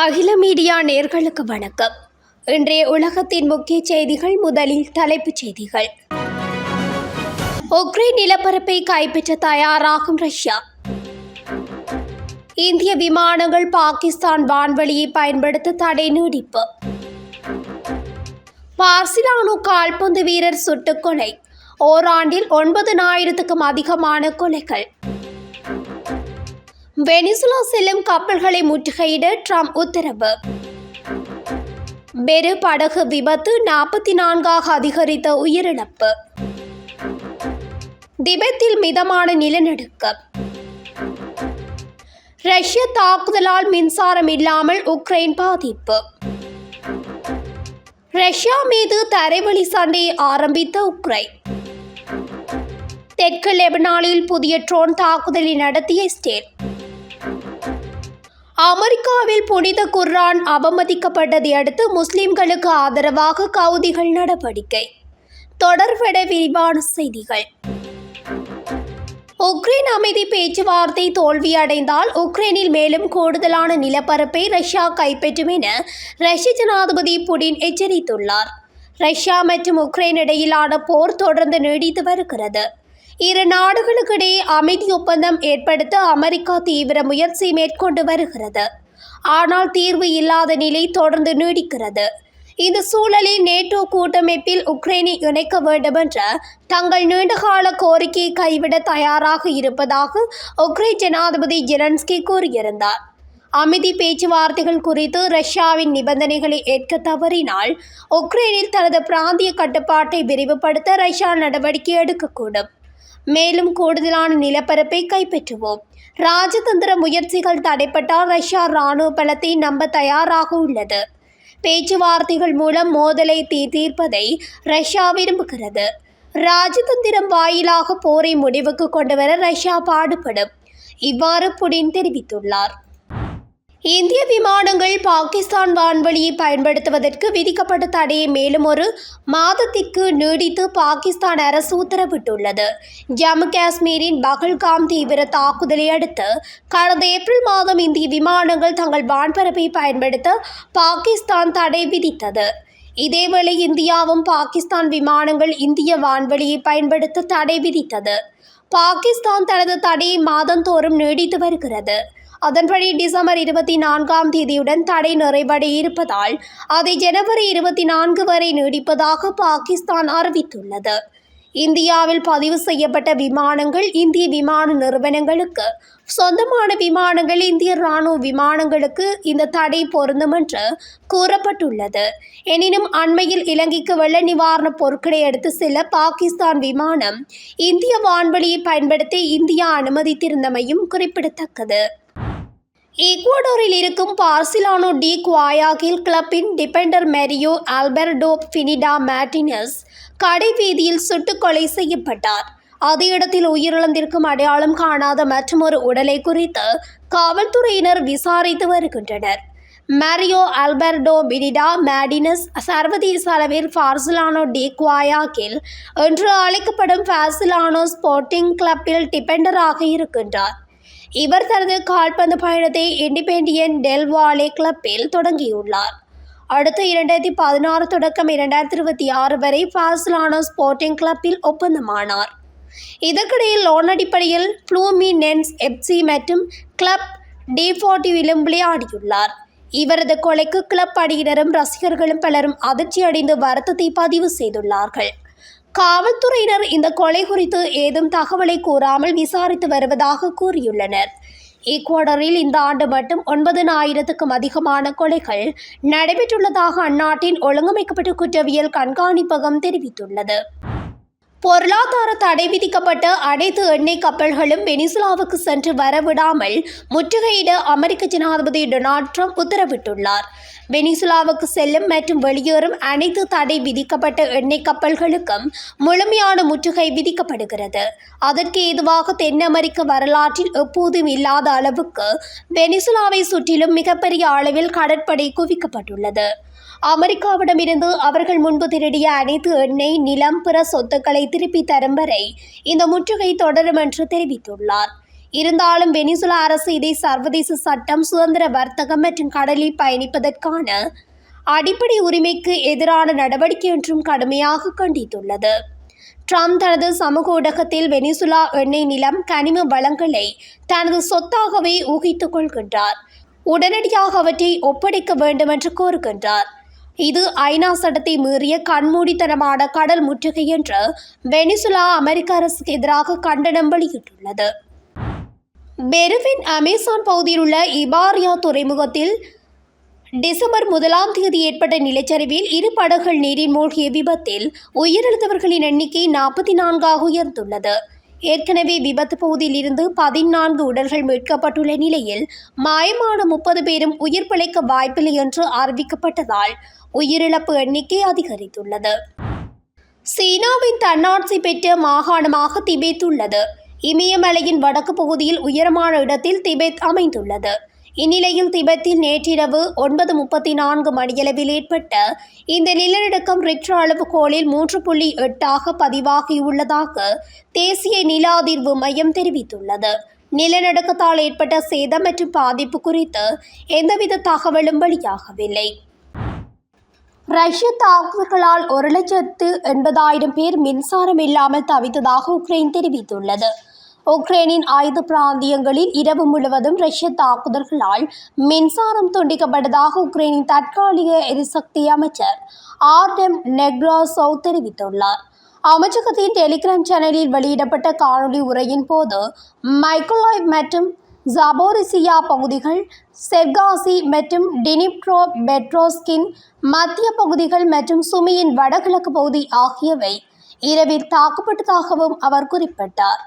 அகில மீடியா நேர்களுக்கு வணக்கம். இன்றைய உலகத்தின் முக்கிய செய்திகள் முதலில் தலைப்புச் செய்திகள். உக்ரைன் நிலப்பரப்பை கைப்பற்ற தயாராகும் ரஷ்யா. இந்திய விமானங்கள் பாகிஸ்தான் வான்வழியை பயன்படுத்த தடை நீடிப்பு. பார்சிலானோ கால்பந்து வீரர் சுட்டுக் கொலை. ஓராண்டில் ஒன்பதுனாயிரத்துக்கும் அதிகமான கொலைகள். வெனிசுலா செல்லும் கப்பல்களை முற்றுகையிட ட்ரம்ப் உத்தரவு. பெரு படகு விபத்து நாற்பத்தி நான்காக அதிகரித்த உயிரிழப்பு. திபெத்தில் மிதமான நிலநடுக்கம். ரஷ்ய தாக்குதலால் மின்சாரம் இல்லாமல் உக்ரைன் பாதிப்பு. ரஷ்யா மீது தரைவழி சண்டையை ஆரம்பித்த உக்ரைன். தெற்கு லெபனானில் புதிய ட்ரோன் தாக்குதலை நடத்திய இஸ்ரேல். அமெரிக்காவில் புனித குர்ஆன் அவமதிக்கப்பட்டதை அடுத்து முஸ்லிம்களுக்கு ஆதரவாக கவுதிகள் நடவடிக்கை. தொடர்பட விரிவான செய்திகள். உக்ரைன் அமைதி பேச்சுவார்த்தை தோல்வியடைந்தால் உக்ரைனில் மேலும் கூடுதலான நிலப்பரப்பை ரஷ்யா கைப்பற்றும் என ரஷ்ய ஜனாதிபதி புடின் எச்சரித்துள்ளார். ரஷ்யா மற்றும் உக்ரைன் இடையிலான போர் தொடர்ந்து நீடித்து வருகிறது. இரு நாடுகளுக்கிடையே அமைதி ஒப்பந்தம் ஏற்படுத்த அமெரிக்கா தீவிர முயற்சி மேற்கொண்டு வருகிறது. ஆனால் தீர்வு இல்லாத நிலை தொடர்ந்து நீடிக்கிறது. இந்த சூழலில் நேட்டோ கூட்டமைப்பில் உக்ரைனை இணைக்க வேண்டுமென்ற தங்கள் நீண்டகால கோரிக்கையை கைவிட தயாராக இருப்பதாக உக்ரைன் ஜனாதிபதி ஜெலன்ஸ்கி கூறியிருந்தார். அமைதி பேச்சுவார்த்தைகள் குறித்து ரஷ்யாவின் நிபந்தனைகளை ஏற்க தவறினால் உக்ரைனில் தனது பிராந்திய கட்டுப்பாட்டை விரிவுபடுத்த ரஷ்யா நடவடிக்கை எடுக்கக்கூடும். மேலும் கூடுதலான நிலப்பரப்பை கைப்பற்றுவோம். ராஜதந்திர முயற்சிகள் தடைப்பட்டால் ரஷ்யா இராணுவ பலத்தை நம்ப தயாராக உள்ளது. பேச்சுவார்த்தைகள் மூலம் மோதலை தீ தீர்ப்பதை ரஷ்யா விரும்புகிறது. ராஜதந்திரம் வாயிலாக போரை முடிவுக்கு கொண்டுவர ரஷ்யா பாடுபடும். இவ்வாறு புடின் தெரிவித்துள்ளார். இந்திய விமானங்கள் பாகிஸ்தான் வான்வழியை பயன்படுத்துவதற்கு விதிக்கப்பட்ட தடையை மேலும் ஒரு மாதத்திற்கு நீடித்து பாகிஸ்தான் அரசு உத்தரவிட்டுள்ளது. ஜம்மு காஷ்மீரின் பகல்காம் தீவிர தாக்குதலை அடுத்து கடந்த ஏப்ரல் மாதம் இந்திய விமானங்கள் தங்கள் வான்பரப்பை பயன்படுத்த பாகிஸ்தான் தடை விதித்தது. இதேவேளை இந்தியாவும் பாகிஸ்தான் விமானங்கள் இந்திய வான்வழியை பயன்படுத்த தடை விதித்தது. பாகிஸ்தான் தனது தடையை மாதந்தோறும் நீடித்து வருகிறது. அதன்படி டிசம்பர் இருபத்தி நான்காம் தேதியுடன் தடை நிறைவடை இருப்பதால் அதை ஜனவரி இருபத்தி நான்கு வரை நீடிப்பதாக பாகிஸ்தான் அறிவித்துள்ளது. இந்தியாவில் பதிவு செய்யப்பட்ட விமானங்கள் இந்திய விமான நிறுவனங்களுக்கு சொந்தமான விமானங்கள் இந்திய இராணுவ விமானங்களுக்கு இந்த தடை பொருந்தும் என்று கூறப்பட்டுள்ளது. எனினும் அண்மையில் இலங்கைக்கு வெள்ள நிவாரணப் பொருட்களை எடுத்து செல்ல பாகிஸ்தான் விமானம் இந்திய வான்வெளியை பயன்படுத்தி இந்தியா அனுமதித்திருந்தமையும் குறிப்பிடத்தக்கது. ஈக்வடோரில் இருக்கும் Barcelona de Guayaquil கிளப்பின் defender Mario Alberto Pineida Martinez கடை வீதியில் செய்யப்பட்டார். அதே இடத்தில் உயிரிழந்திருக்கும் அடையாளம் காணாத மற்றொரு உடலை குறித்து காவல்துறையினர் விசாரித்து வருகின்றனர். மேரியோ ஆல்பெர்டோ பினிடா மேடினஸ் சர்வதேச அளவில் பார்சிலானோ டி குவாயாகில் என்று அழைக்கப்படும் பார்சிலானோ ஸ்போர்ட்டிங் கிளப்பில் டிபெண்டராக இருக்கின்றார். இவர் தனது கால்பந்து பயணத்தை இண்டிபெண்டியன் டெல்வாலே கிளப்பில் தொடங்கியுள்ளார். அடுத்த இரண்டாயிரத்தி பதினாறு தொடக்கம் இரண்டாயிரத்தி இருபத்தி ஆறு வரை பார்சலானோ ஸ்போர்ட்டிங் கிளப்பில் ஒப்பந்தமானார். இதற்கிடையில் லோன் அடிப்படையில் ப்ளூமினென்ஸ் எப்சி மற்றும் கிளப் டிஃபோட்டிவிலும் விளையாடியுள்ளார். இவரது கொலைக்கு கிளப் அணியினரும் ரசிகர்களும் பலரும் அதிர்ச்சி அடைந்து வருத்தத்தை பதிவு செய்துள்ளார்கள். காவல்துறையினர் இந்த கொலை குறித்து ஏதும் தகவலை கூறாமல் விசாரித்து வருவதாக கூறியுள்ளனர். ஈக்குவடரில் இந்த ஆண்டு மட்டும் ஒன்பதினாயிரத்துக்கும் அதிகமான கொலைகள் நடைபெற்றுள்ளதாக அந்நாட்டின் ஒழுங்கமைக்கப்பட்ட குற்றவியல் கண்காணிப்பகம் தெரிவித்துள்ளது. பொருளாதார தடை விதிக்கப்பட்ட அனைத்து எண்ணெய் கப்பல்களும் வெனிசுலாவுக்கு சென்று வரவிடாமல் முற்றுகையிட அமெரிக்க ஜனாதிபதி டொனால்ட் ட்ரம்ப் உத்தரவிட்டுள்ளார். வெனிசுலாவுக்கு செல்லும் மற்றும் வெளியேறும் அனைத்து தடை விதிக்கப்பட்ட எண்ணெய் கப்பல்களுக்கும் முழுமையான முற்றுகை விதிக்கப்படுகிறது. அதற்கு ஏதுவாக தென் அமெரிக்க வரலாற்றில் எப்போதும் இல்லாத அளவுக்கு வெனிசுலாவை சுற்றிலும் மிகப்பெரிய அளவில் கடற்படை குவிக்கப்பட்டுள்ளது. அமெரிக்காவிடமிருந்து அவர்கள் முன்பு திருடிய அனைத்து எண்ணெய் நிலம் பிற சொத்துக்களை திருப்பி தரும் வரை இந்த முற்றுகை தொடரும் என்று தெரிவித்துள்ளார். இருந்தாலும் வெனிசுலா அரசு இதை சர்வதேச சட்டம் சுதந்திர வர்த்தகம் மற்றும் கடலில் பயணிப்பதற்கான அடிப்படை உரிமைக்கு எதிரான நடவடிக்கை என்றும் கடுமையாக கண்டித்துள்ளது. ட்ரம்ப் தனது சமூக ஊடகத்தில் வெனிசுலா எண்ணெய் நிலம் கனிம வளங்களை தனது சொத்தாகவே ஊகித்துக் கொள்கின்றார். உடனடியாக அவற்றை ஒப்படைக்க வேண்டும் என்று கோருகின்றார். இது ஐநா சட்டத்தை மீறிய கண்மூடித்தனமான கடல் முற்றுகை என்று வெனிசுலா அமெரிக்க அரசுக்கு எதிராக கண்டனம் வெளியிட்டுள்ளது. பெருவின் அமேசான் பகுதியில் உள்ள இபாரியா துறைமுகத்தில் டிசம்பர் முதலாம் தேதி ஏற்பட்ட நிலச்சரிவில் இரு படகுகள் நீரில் மூழ்கிய விபத்தில் உயிரிழந்தவர்களின் எண்ணிக்கை நாற்பத்தி நான்காக உயர்ந்துள்ளது. ஏற்கனவே விபத்து பகுதியில் இருந்து பதினான்கு உடல்கள் மீட்கப்பட்டுள்ள நிலையில் மாயமான முப்பது பேரும் உயிர் பிழைக்க வாய்ப்பில்லை என்று அறிவிக்கப்பட்டதால் உயிரிழப்பு எண்ணிக்கை அதிகரித்துள்ளது. சீனாவின் தன்னாட்சி பெற்ற மாகாணமாக திபெத் உள்ளது இமயமலையின் வடக்கு பகுதியில் உயரமான இடத்தில் திபெத் அமைந்துள்ளது. இந்நிலையில் திபெத்தில் நேற்றிரவு ஒன்பது முப்பத்தி நான்கு மணியளவில் ஏற்பட்ட இந்த நிலநடுக்கம் ரிக்டர் அளவுகோலில் மூன்று புள்ளி எட்டாக பதிவாகியுள்ளதாக தேசிய நில அதிர்வு மையம் தெரிவித்துள்ளது. நிலநடுக்கத்தால் ஏற்பட்ட சேதம் மற்றும் பாதிப்பு குறித்து எந்தவித தகவலும் வெளியாகவில்லை. ரஷ்ய தாக்குதல்களால் ஒரு லட்சத்து எண்பதாயிரம் பேர் மின்சாரம் இல்லாமல் தவித்ததாக உக்ரைன் தெரிவித்துள்ளது. உக்ரைனின் ஆயுத பிராந்தியங்களில் இரவு முழுவதும் ரஷ்ய தாக்குதல்களால் மின்சாரம் துண்டிக்கப்பட்டதாக உக்ரைனின் தற்காலிக எரிசக்தி அமைச்சர் ஆர்டெம் நெக்ராசோவ் தெரிவித்துள்ளார். அமைச்சகத்தின் டெலிகிராம் சேனலில் வெளியிடப்பட்ட காணொலி உரையின் போது மைக்கோலாய் மற்றும் ஜபோரிசியா பகுதிகள் செர்காசி மற்றும் டினிப்ரோ பெட்ரோஸ்கின் மத்திய பகுதிகள் மற்றும் சுமியின் வடகிழக்கு பகுதி ஆகியவை இரவில் தாக்கப்பட்டதாகவும் அவர் குறிப்பிட்டார்.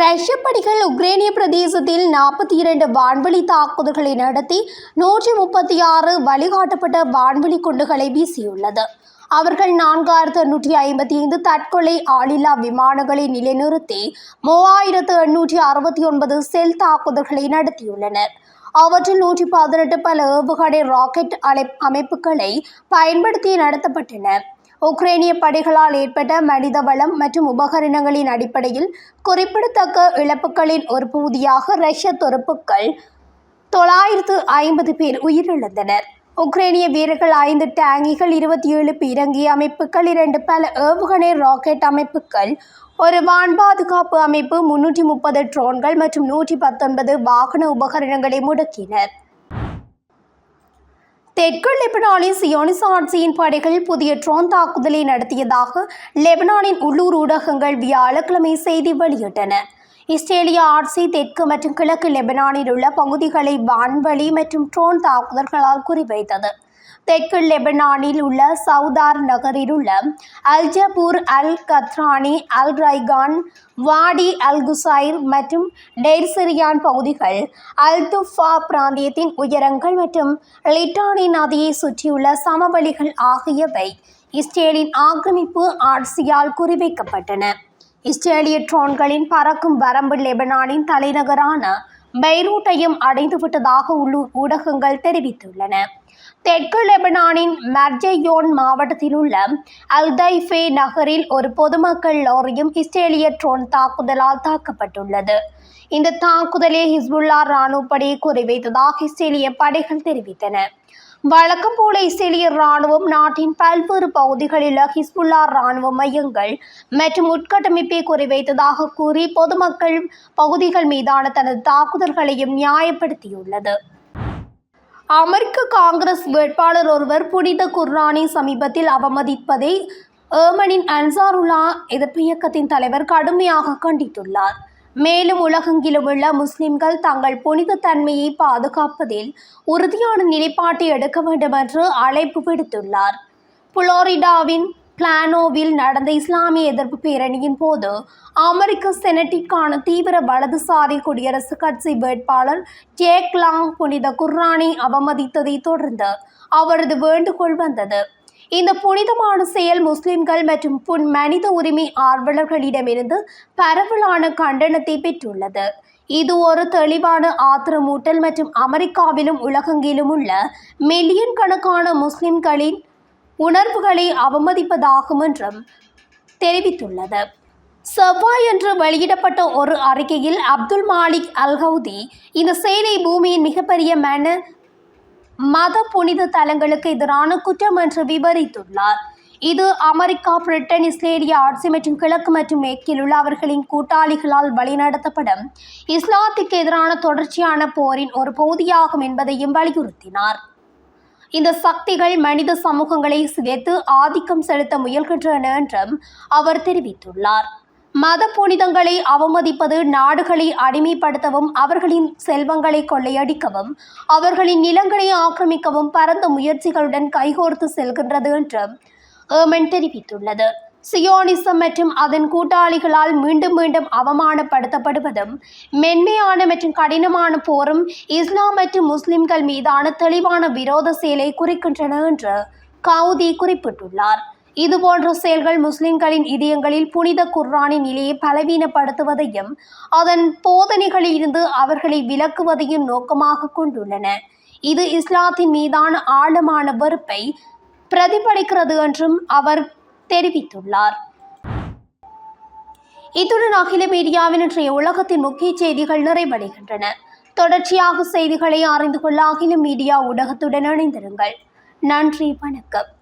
ரஷ்ய படைகள் உக்ரேனிய பிரதேசத்தில் நாற்பத்தி இரண்டு வான்வெளி தாக்குதல்களை நடத்தி நூற்றி முப்பத்தி ஆறு வழிகாட்டப்பட்ட வான்வெளி குண்டுகளை வீசியுள்ளது. அவர்கள் நான்காயிரத்து எண்ணூற்றி ஐம்பத்தி ஐந்து தற்கொலை ஆளில்லா விமானங்களை நிலைநிறுத்தி மூவாயிரத்து எண்ணூற்றி அறுபத்தி ஒன்பது செல் தாக்குதல்களை நடத்தியுள்ளனர். அவற்றில் நூற்றி பதினெட்டு பல ஏவுகணை ராக்கெட் அலை அமைப்புகளை பயன்படுத்தி நடத்தப்பட்டன. உக்ரைனிய படைகளால் ஏற்பட்ட மனித வளம் மற்றும் உபகரணங்களின் அடிப்படையில் குறிப்பிடத்தக்க இழப்புகளின் ஒரு பகுதியாக ரஷ்ய துருப்புக்கள் தொள்ளாயிரத்து ஐம்பது பேர் உயிரிழந்தனர். உக்ரைனிய வீரர்கள் ஐந்து டேங்கிகள் இருபத்தி ஏழு பீரங்கி அமைப்புகள் இரண்டு பல ஏவுகணை ராக்கெட் அமைப்புகள் ஒரு வான் பாதுகாப்பு அமைப்பு முன்னூற்றி முப்பது ட்ரோன்கள் மற்றும் நூற்றி பத்தொன்பது வாகன உபகரணங்களை முடக்கினர். தெற்கு லெபனானின் சியோனிச ஆட்சியின் படைகள் புதிய ட்ரோன் தாக்குதலை நடத்தியதாக லெபனானின் உள்ளூர் ஊடகங்கள் வியாழக்கிழமை செய்தி வெளியிட்டன. இஸ்ரேலிய ஆட்சி தெற்கு மற்றும் கிழக்கு லெபனானில் உள்ள பகுதிகளை வான்வழி மற்றும் ட்ரோன் தாக்குதல்களால் குறிவைத்தது. தெற்கு லெபனானில் உள்ள சவுதார் நகரில் உள்ள அல்ஜபூர் அல் கத்ரானி அல் ரைகான் வாடி அல் குசைர் மற்றும் டெய்சிரியான் பகுதிகள் அல் துஃபா பிராந்தியத்தின் உயரங்கள் மற்றும் லிட்டானி நதியை சுற்றியுள்ள சமவெளிகள் ஆகியவை இஸ்ரேலின் ஆக்கிரமிப்பு ஆட்சியால் குறிவைக்கப்பட்டன. இஸ்ரேலிய ட்ரோன்களின் பறக்கும் வரம்பு லெபனானின் தலைநகரான பெய்ரூட்டையும் அடைந்துவிட்டதாக உள்ளூர் ஊடகங்கள் தெரிவித்துள்ளன. தெற்கு லெபனானின் மர்ஜயோன் மாவட்டத்தில் உள்ள அல்தைஃபே நகரில் ஒரு பொதுமக்கள் லாரியும் இஸ்ரேலிய ட்ரோன் தாக்குதலால் தாக்கப்பட்டுள்ளது. இந்த தாக்குதலை ஹிஸ்புல்லா ராணுவ படையை குறிவைத்ததாக இஸ்ரேலிய படைகள் தெரிவித்தன. வழக்கம் போல இஸ்ரேலிய ராணுவம் நாட்டின் பல்வேறு பகுதிகளில் ஹிஸ்புல்லா ராணுவ மையங்கள் மற்றும் உட்கட்டமைப்பை குறிவைத்ததாக கூறி பொதுமக்கள் பகுதிகள் மீதான தனது தாக்குதல்களையும் நியாயப்படுத்தியுள்ளது. அமெரிக்க காங்கிரஸ் வேட்பாளர் ஒருவர் புனித குர்ரானை சமீபத்தில் அவமதிப்பதை ஏமனின் அன்சாருல்லா எதிர்ப்பு இயக்கத்தின் தலைவர் கடுமையாக கண்டித்துள்ளார். மேலும் உலகெங்கிலும் உள்ள முஸ்லிம்கள் தங்கள் புனித தன்மையை பாதுகாப்பதில் உறுதியான நிலைப்பாட்டை எடுக்க வேண்டும் என்று அழைப்பு விடுத்துள்ளார். புளோரிடாவின் பிளானோவில் நடந்த இஸ்லாமிய எதிர்ப்பு பேரணியின் போது அமெரிக்க செனட்டிற்கான தீவிர வலதுசாரி குடியரசுக் கட்சி வேட்பாளர் ஜேக் லாங் புனித குர்ரானை அவமதித்ததை தொடர்ந்து அவரது வேண்டுகோள் வந்தது. இந்த புனிதமான செயல் முஸ்லிம்கள் மற்றும் புன் மனித உரிமை ஆர்வலர்களிடமிருந்து பரவலான கண்டனத்தை பெற்றுள்ளது. இது ஒரு தெளிவான ஆத்திரமூட்டல் மற்றும் அமெரிக்காவிலும் உலகெங்கிலும் உள்ள மில்லியன் கணக்கான முஸ்லிம்களின் உணர்வுகளை அவமதிப்பதாகும் என்றும் தெரிவித்துள்ளது. செவ்வாயன்று வெளியிடப்பட்ட ஒரு அறிக்கையில் அப்துல் மாலிக் அல்ஹவுதி இந்த செயலை பூமியின் மிகப்பெரிய மன மத புனித தலங்களுக்கு எதிரான குற்றம் என்று விவரித்துள்ளார். இது அமெரிக்கா பிரிட்டன் இஸ்ரேலிய ஆட்சி மற்றும் கிழக்கு மற்றும் மேற்கில் உள்ள அவர்களின் கூட்டாளிகளால் வழிநடத்தப்படும் இஸ்லாத்துக்கு எதிரான தொடர்ச்சியான போரின் ஒரு பகுதியாகும் என்பதையும் வலியுறுத்தினார். இந்த சக்திகள் மனித சமூகங்களை சிதைத்து ஆதிக்கம் செலுத்த முயல்கின்றன என்றும் அவர் தெரிவித்துள்ளார். மத புனிதங்களை அவமதிப்பது நாடுகளை அடிமைப்படுத்தவும் அவர்களின் செல்வங்களை கொள்ளையடிக்கவும் அவர்களின் நிலங்களை ஆக்கிரமிக்கவும் பரந்த முயற்சிகளுடன் கைகோர்த்து செல்கின்றது என்று ஏமன் தெரிவித்துள்ளது. சியோனிசம் மற்றும் அதன் கூட்டாளிகளால் மீண்டும் மீண்டும் அவமானப்படுத்தப்படுவதும் மென்மையான மற்றும் கடினமான போரும் இஸ்லாம் மற்றும் முஸ்லிம்கள் மீதான தெளிவான விரோத செயலை குறிக்கின்றன என்று கவுதி குறிப்பிட்டுள்ளார். இதுபோன்ற செயல்கள் முஸ்லிம்களின் இதயங்களில் புனித குர்ஆனின் நிலையை பலவீனப்படுத்துவதையும் அதன் போதனைகளில் இருந்து அவர்களை விலக்குவதையும் நோக்கமாக கொண்டுள்ளன. இது இஸ்லாத்தின் மீதான ஆழமான வெறுப்பை பிரதிபலிக்கிறது என்றும் அவர் தெரிவித்துள்ளார். இத்துடன் அகில மீடியாவின் இன்றைய உலகத்தின் முக்கிய செய்திகள் நிறைவடைகின்றன. தொடர்ச்சியாக செய்திகளை அறிந்து கொள்ள அகில மீடியா ஊடகத்துடன் இணைந்திருங்கள். நன்றி வணக்கம்.